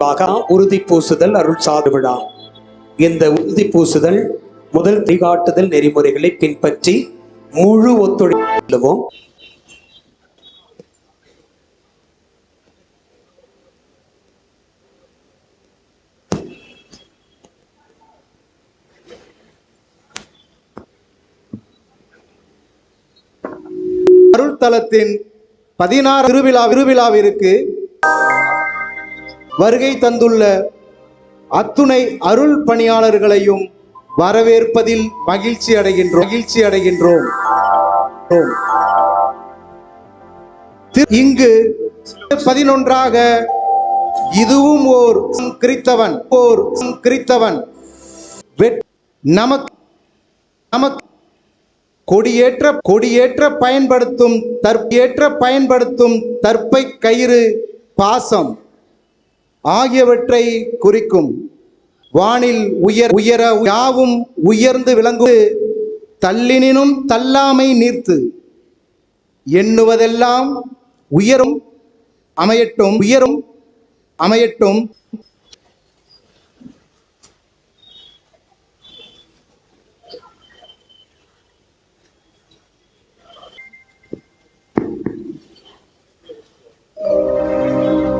முன்பாக உறுதி பூசுதல் அருள் சாது விழா. இந்த உறுதி பூசுதல் முதல் திகாட்டுதல் நெறிமுறைகளை பின்பற்றி முழு ஒத்துழைப்போம். அருள் தலத்தின் பதினாறு திருவிழா திருவிழாவிற்கு வருகை தந்துள்ள அத்துணை அருள் பணியாளர்களையும் வரவேற்பதில் மகிழ்ச்சி அடைகின்றோம். மகிழ்ச்சி அடைகின்றோம். இங்கு பதினொன்றாக இதுவும் ஓர் கிறித்தவன் ஓர் கிறித்தவன். வெட்- நமக்கு நமக்கு கொடியேற்ற கொடியேற்ற பயன்படுத்தும் தற்பேற்ற பயன்படுத்தும் தற்பை கயிறு பாசம். ஆகியவற்றை குறிக்கும் வானில் உயர் உயர யாவும் உயர்ந்து விளங்கு தள்ளினினும் தள்ளாமை நீர்த்து எண்ணுவதெல்லாம் உயரும் அமையட்டும் உயரும் அமையட்டும். சரி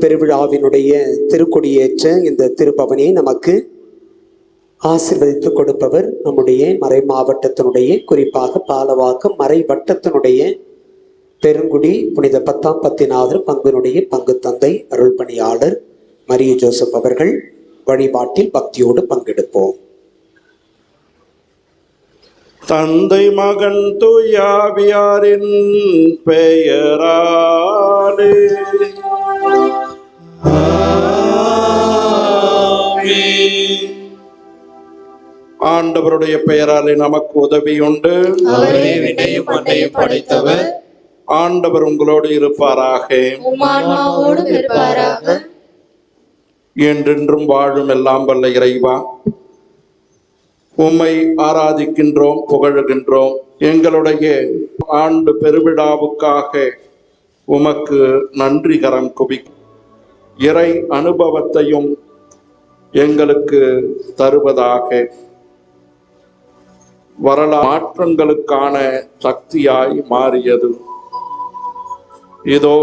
பெருவிழாவினுடைய திருக்கொடியேற்ற இந்த திருப்பவனியை நமக்கு ஆசிர்வதித்துக் கொடுப்பவர் நம்முடைய மறை மாவட்டத்தினுடைய குறிப்பாக பாலவாக்கம் மறை வட்டத்தினுடைய பெருங்குடி புனித பத்தாம் பத்தினாதர் பங்கினுடைய பங்கு தந்தை அருள் பணியாளர் மரிய ஜோசப் அவர்கள் வழிபாட்டில் பக்தியோடு பங்கெடுப்போம். தந்தை மகன் துயாவியாரின் பெயராலே ஆண்டவருடைய பெயராலே நமக்கு உதவி உண்டு படைத்தவர். ஆண்டவர் உங்களோடு இருப்பாராக. என்றென்றும் வாழும் எல்லாம் வல்ல இறைவா. உம்மை ஆராதிக்கின்றோம் புகழுகின்றோம். எங்களுடைய ஆண்டு பெருவிழாவுக்காக உமக்கு நன்றி கரம் குவி. இறை அனுபவத்தையும் எங்களுக்கு தருவதாக. வரலாறு மாற்றங்களுக்கான சக்தியாய் மாறியது. இதோ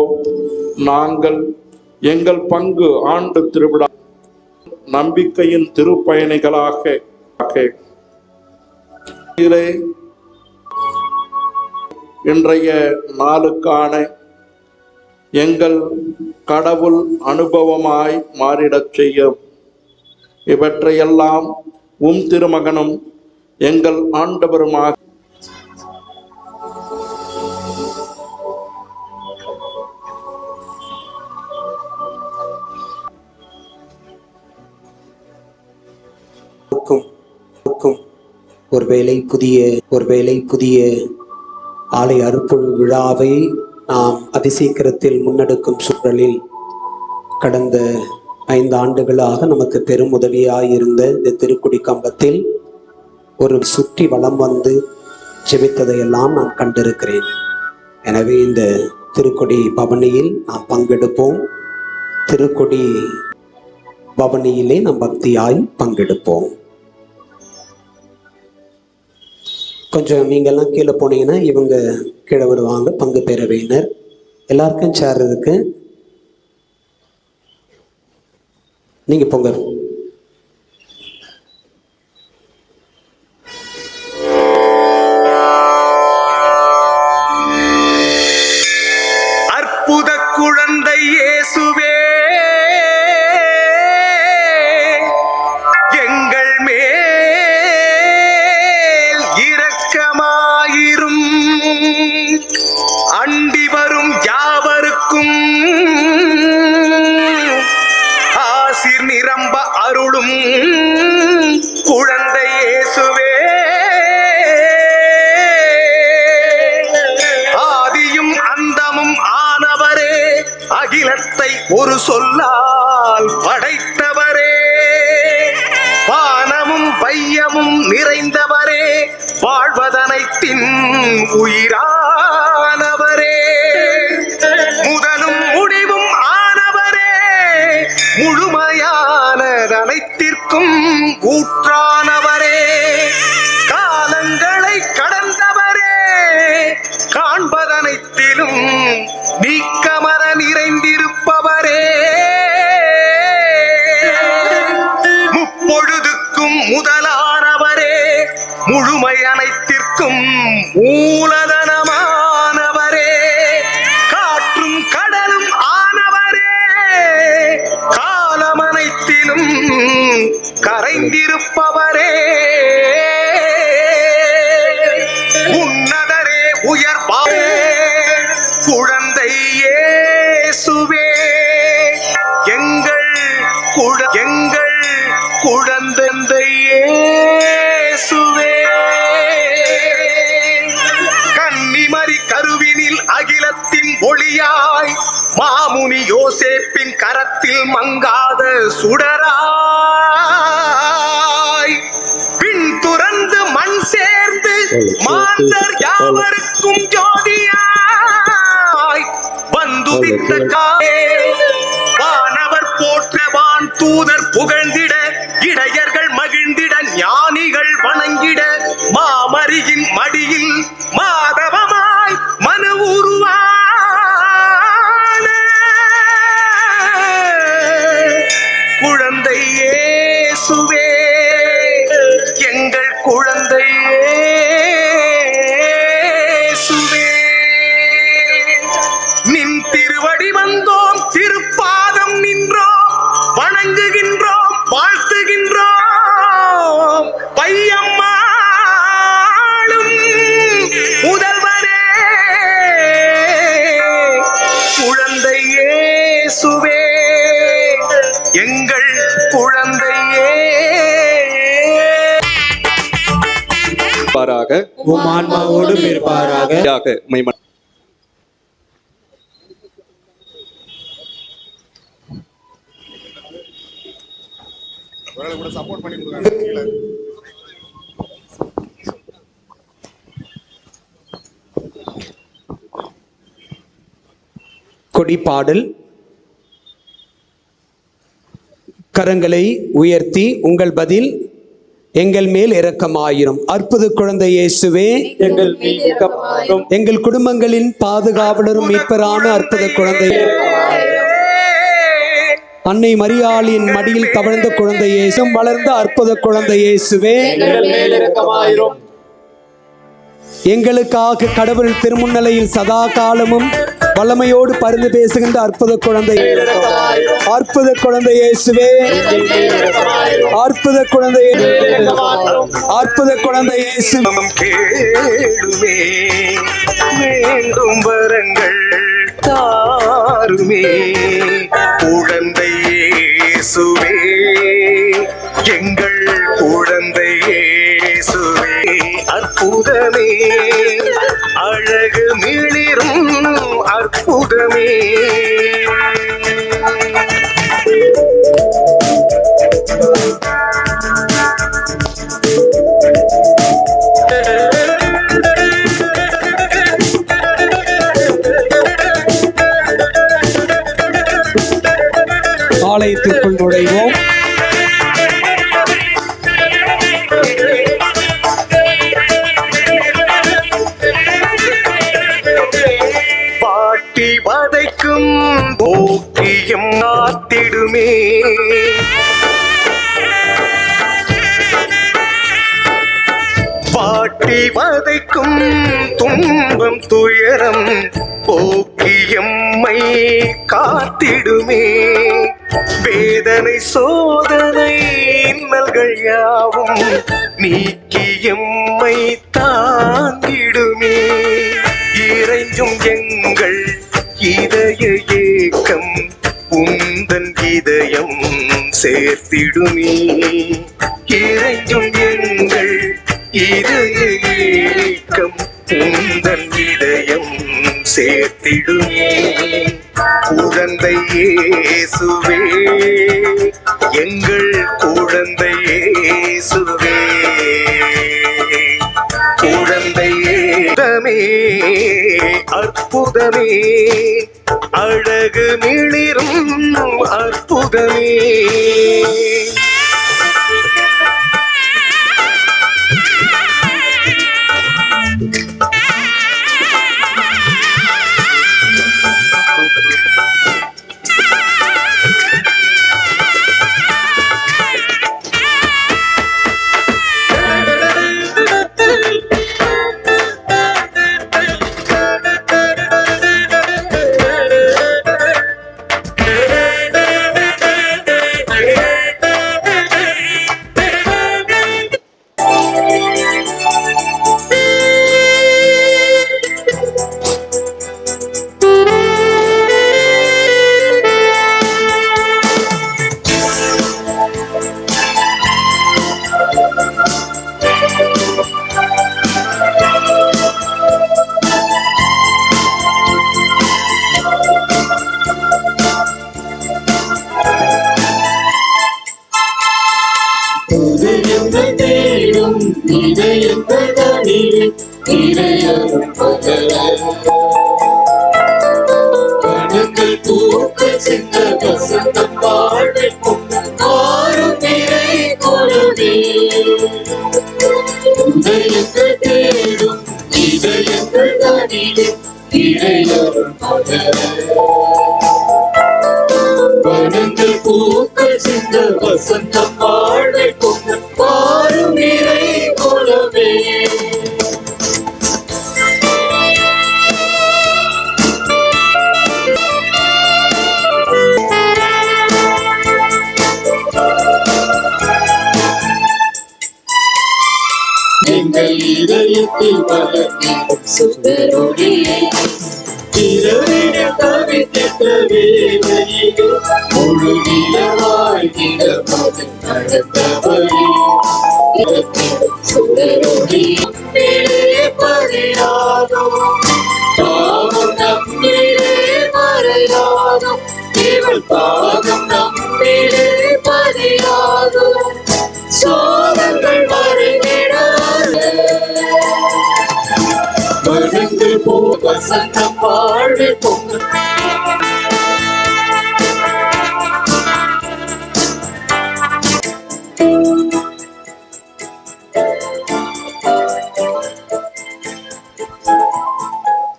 நாங்கள் எங்கள் பங்கு ஆண்டு திருவிழா நம்பிக்கையின் திருப்பயணிகளாக இன்றைய நாளுக்கான எங்கள் கடவுள் அனுபவமாய் மாறிடச் செய்யும். இவற்றையெல்லாம் உம் திருமகனும் எங்கள் ஆண்டவருமாக. ஒருவேளை புதிய ஒருவேளை புதிய ஆலை அறுப்புழு விழாவை நாம் அதிசீக்கிரத்தில் முன்னெடுக்கும் சூழலில் கடந்த ஐந்து ஆண்டுகளாக நமக்கு பெரும் உதவியாக இருந்த இந்த திருக்குடி கம்பத்தில் ஒரு சுற்றி வளம் வந்து ஜெபித்ததையெல்லாம் நான் கண்டிருக்கிறேன். எனவே இந்த திருக்கொடி பவனியில் நாம் பங்கெடுப்போம். திருக்கொடி பவனியிலே நாம் பக்தியாய் பங்கெடுப்போம். கொஞ்சம் நீங்கள்லாம் கீழே போனீங்கன்னா இவங்க கீழே வருவாங்க பங்கு பேரவையினர். எல்லாருக்கும் சேர் இருக்கு. நீங்கள் பொங்கல் குழந்தை இயேசுவே. ஒரு சொல்லால் படைத்தவரே. வானமும் பையமும் நிறைந்தவரே. வாழ்வதனைத்தின் உயிரானவரே. முதலும் முடிவும் ஆனவரே. முழுமையானதனைத்திற்கும் ஊற்றானவரே 无论 யோசேப்பின் கரத்தில் மங்காத சுடராய். பின் துறந்து மண் சேர்ந்து மாந்தர் யாவருக்கும் ஜோதியாய். வந்துதித்த காலே வானவர் போற்றவான் தூதர் புகழ்ந்திட இடையர்கள் மகிழ்ந்திட ஞானிகள் வணங்கிட மாமரியின் மடியில் உம் ஆன்மாவோடும் இருப்பாராக மைம கொடிப்பாடல். கரங்களை உயர்த்தி உங்கள் பதில் எங்கள் மேல் இரக்கமாயிரும். அற்புத குழந்தை இயேசுவே. எங்கள் மேல் இரக்கமாயிரும். எங்கள் குடும்பங்களின் பாதுகாவலரும் மீட்பரான அற்புத குழந்தை. அன்னை மரியாளின் மடியில் தவழ்ந்த குழந்தை இயேசும் வளர்ந்த அற்புத குழந்தை இயேசுவே. எங்கள் மேல் இரக்கமாயிரும். எங்களுக்காக கடவுள் திருமுன்னிலையில் சதா காலமும் வல்லமையோடு பருந்து பேசுகின்ற அற்புத குழந்தை அற்புத குழந்தை இயேசுவே. அற்புத குழந்தை அற்புத குழந்தை இயேசு. கேளுமே. வேண்டும் வரங்கள் தாருமே. குழந்தை இயேசுவே. எங்கள் குழந்தை இயேசுவே. அற்புதமே. அற்புதமே நாத்திடுமே பாட்டி வதைக்கும் துன்பம் துயரம் போக்கியம்மை காத்திடுமே. வேதனை சோதனை இன்னல்கள் யாவும் நீக்கியம்மை இதயம் சேர்த்திடுமே. இறைஞ்சும் எங்கள் இதயம் ஏக்கம் உந்தன் இதயம் சேர்த்திடுமே. குழந்தை இயேசுவே எங்கள் குழந்தை இயேசுவே. அற்புதமே அற்புதமே. அழகு மிளிரும் அற்புதமே. இதயங்கள் தனிலே இறையரும் பகல கணங்கள் சிந்த வசந்தம் வாழ்வை மாறும் நிறை குலவே இதயங்கள் தேடும் இதயங்கள் தனிலே இறையரும் பகல போ வசந்தம் பொங்கு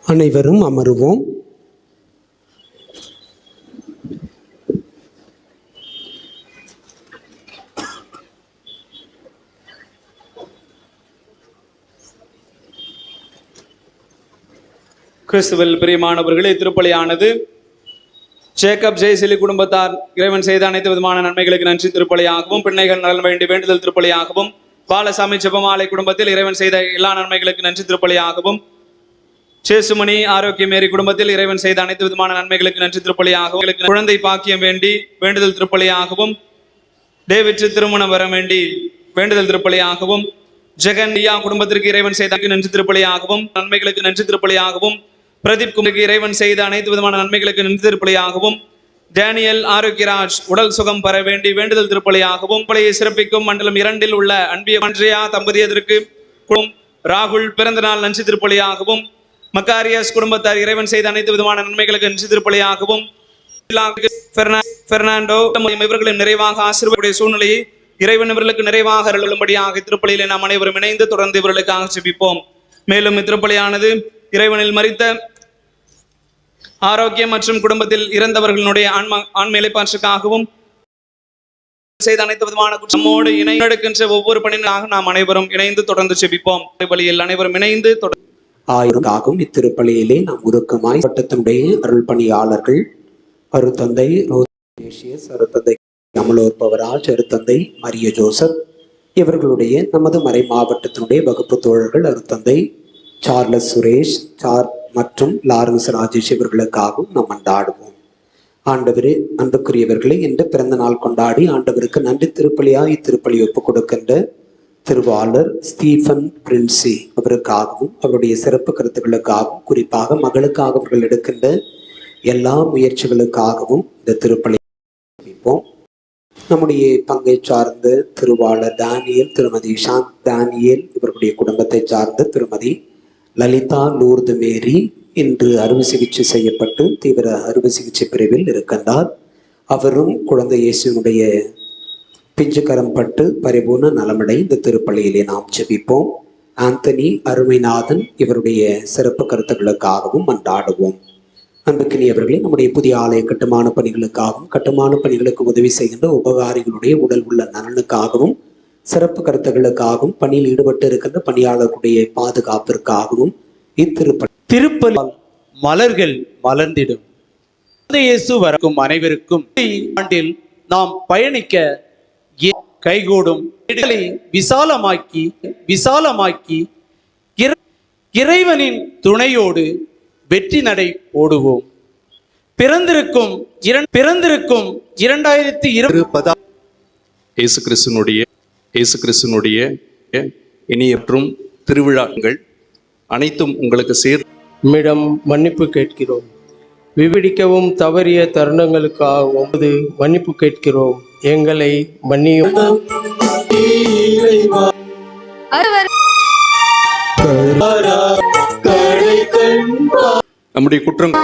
அனைவரும் அமருவோம். கிறிஸ்துவில் பிரியமானவர்களே திருப்பலியானது ஜேக்கப் ஜெயசிலி குடும்பத்தார் இறைவன் செய்த அனைத்து விதமான நன்மைகளுக்கு நன்றி. திருப்பலியாகவும் பிள்ளைகள் நலன் வேண்டி வேண்டுதல் திருப்பலியாகவும் பாலசாமி ஜெபமாலை குடும்பத்தில் இறைவன் செய்த எல்லா நன்மைகளுக்கு நன்றி. திருப்பலியாகவும் சேசுமணி ஆரோக்கியமேரி குடும்பத்தில் இறைவன் செய்த அனைத்து விதமான நன்மைகளுக்கு நன்றி. திருப்பலியாகவும் குழந்தை பாக்கியம் வேண்டி வேண்டுதல் திருப்பலியாகவும் டேவிட் திருமணம் வர வேண்டி வேண்டுதல் திருப்பலியாகவும் ஜெகன் ஐயா குடும்பத்திற்கு இறைவன் செய்த நன்றி. திருப்பலியாகவும் நன்மைகளுக்கு நன்றி. திருப்பலியாகவும் பிரதீப் குமாருக்கு இறைவன் செய்த அனைத்து விதமான நன்மைகளுக்கு நன்றி திருப்பலியாகவும் டேனியல் ஆரோக்கியராஜ் உடல் சுகம் பெற வேண்டி வேண்டுதல் திருப்பலியாகவும் பழைய சிறப்பிக்கும் மண்டலம் இரண்டில் உள்ள அன்பிய மன்றியா தம்பதியதற்கு ராகுல் பிறந்த நாள் நன்றி திருப்பலியாகவும் மக்காரியஸ் குடும்பத்தார் இறைவன் செய்த அனைத்து விதமான நன்மைகளுக்கு நன்றி திருப்பலியாகவும் பெர்னாண்டோ இவர்களின் நிறைவாக ஆசீர்வாடைய சூழ்நிலையை இறைவன் இவர்களுக்கு நிறைவாக அருளும்படியாக திருப்பலியிலே நாம் அனைவரும் இணைந்து தொடர்ந்து இவர்களுக்காக செபிப்போம் மேலும் இத்திருப்பலியானது இறைவனில் மறித்த ஆரோக்கியம் மற்றும் குடும்பத்தில் இறந்தவர்களுடைய ஆன்மா ஆண்மையிலைப்பாற்றுக்காகவும் செய்த அனைத்து விதமான குற்றமோடு நம்மோடு இணைக்கின்ற ஒவ்வொரு பணியாக நாம் அனைவரும் இணைந்து தொடர்ந்து செபிப்போம். வழியில் அனைவரும் இணைந்து தொடர்ந்து ஆயிரங்காகும் இத்திருப்பலியிலே நாம் உருக்கமாய் வட்டத்தினுடைய அருள் பணியாளர்கள் அருத்தந்தை அருத்தந்தை அமலோற்பவராஜ் அருத்தந்தை மரிய ஜோசப் இவர்களுடைய நமது மறை மாவட்டத்தினுடைய வகுப்பு தோழர்கள் அருத்தந்தை சார்லஸ் சுரேஷ் சார் மற்றும் லாரன்ஸ் ராஜேஷ் இவர்களுக்காகவும் நாம் அண்டாடுவோம் ஆண்டவரே அன்புக்குரியவர்களே இன்று பிறந்த நாள் கொண்டாடி ஆண்டவருக்கு நன்றி திருப்பலியாய் இத்திருப்பலி ஒப்புக் கொடுக்கின்ற திருவாளர் ஸ்டீஃபன் பிரின்சி அவருக்காகவும் அவருடைய சிறப்பு கருத்துக்களுக்காகவும் குறிப்பாக மகளுக்காக அவர்கள் எடுக்கின்ற எல்லா முயற்சிகளுக்காகவும் இந்த திருப்பலி நம்முடைய பங்கை சார்ந்த திருவாளர் தானியல் திருமதி சாந்த் தானியல் இவர்களுடைய குடும்பத்தை சார்ந்த திருமதி லலிதா லூர்து மேரி இன்று அறுவை சிகிச்சை செய்யப்பட்டு தீவிர அறுவை சிகிச்சை பிரிவில் இருக்கின்றார். அவரும் குழந்தை இயேசுனுடைய பிஞ்சுக்கரம் பட்டு பரிபூர்ண நலமடை இந்த திருப்பள்ளியிலே நாம் ஜெபிப்போம். ஆந்தனி அருமைநாதன் இவருடைய சிறப்பு கருத்துக்களுக்காகவும் மன்றாடுவோம். அன்புக்கினியவர்களே நம்முடைய புதிய ஆலய கட்டுமான பணிகளுக்காகவும் கட்டுமான பணிகளுக்கு உதவி செய்கின்ற உபகாரிகளுடைய உடல் உள்ள நலனுக்காகவும் சிறப்பு கருத்துக்களுக்காகவும் பணியில் ஈடுபட்டு இருக்கின்ற பணியாளர்களுடைய பாதுகாப்பிற்காகவும் இத்திருப்பலி திருப்பலி மலர்கள் மலர்ந்திடும். இயேசு வரக்கும் அனைவருக்கும் ஆண்டில் நாம் பயணிக்க கைகூடும். இடங்களை விசாலமாக்கி விசாலமாக்கி இறை- இறைவனின் துணையோடு வெற்றி நடை போடுவோம். பிறந்திருக்கும் பிறந்திருக்கும் இரண்டாயிரத்தி இருபது இயேசு கிறிஸ்துனுடைய இயேசு கிறிஸ்துனுடைய இனிய மற்றும் திருவிழாக்கள் அனைத்தும் உங்களுக்கு சேர் உம்மிடம் மன்னிப்பு கேட்கிறோம். விவரிக்கவும் தவறிய தருணங்களுக்காகவும் மன்னிப்பு கேட்கிறோம். எங்களை மன்னியும் நம்முடைய குற்றம்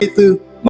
யாவும்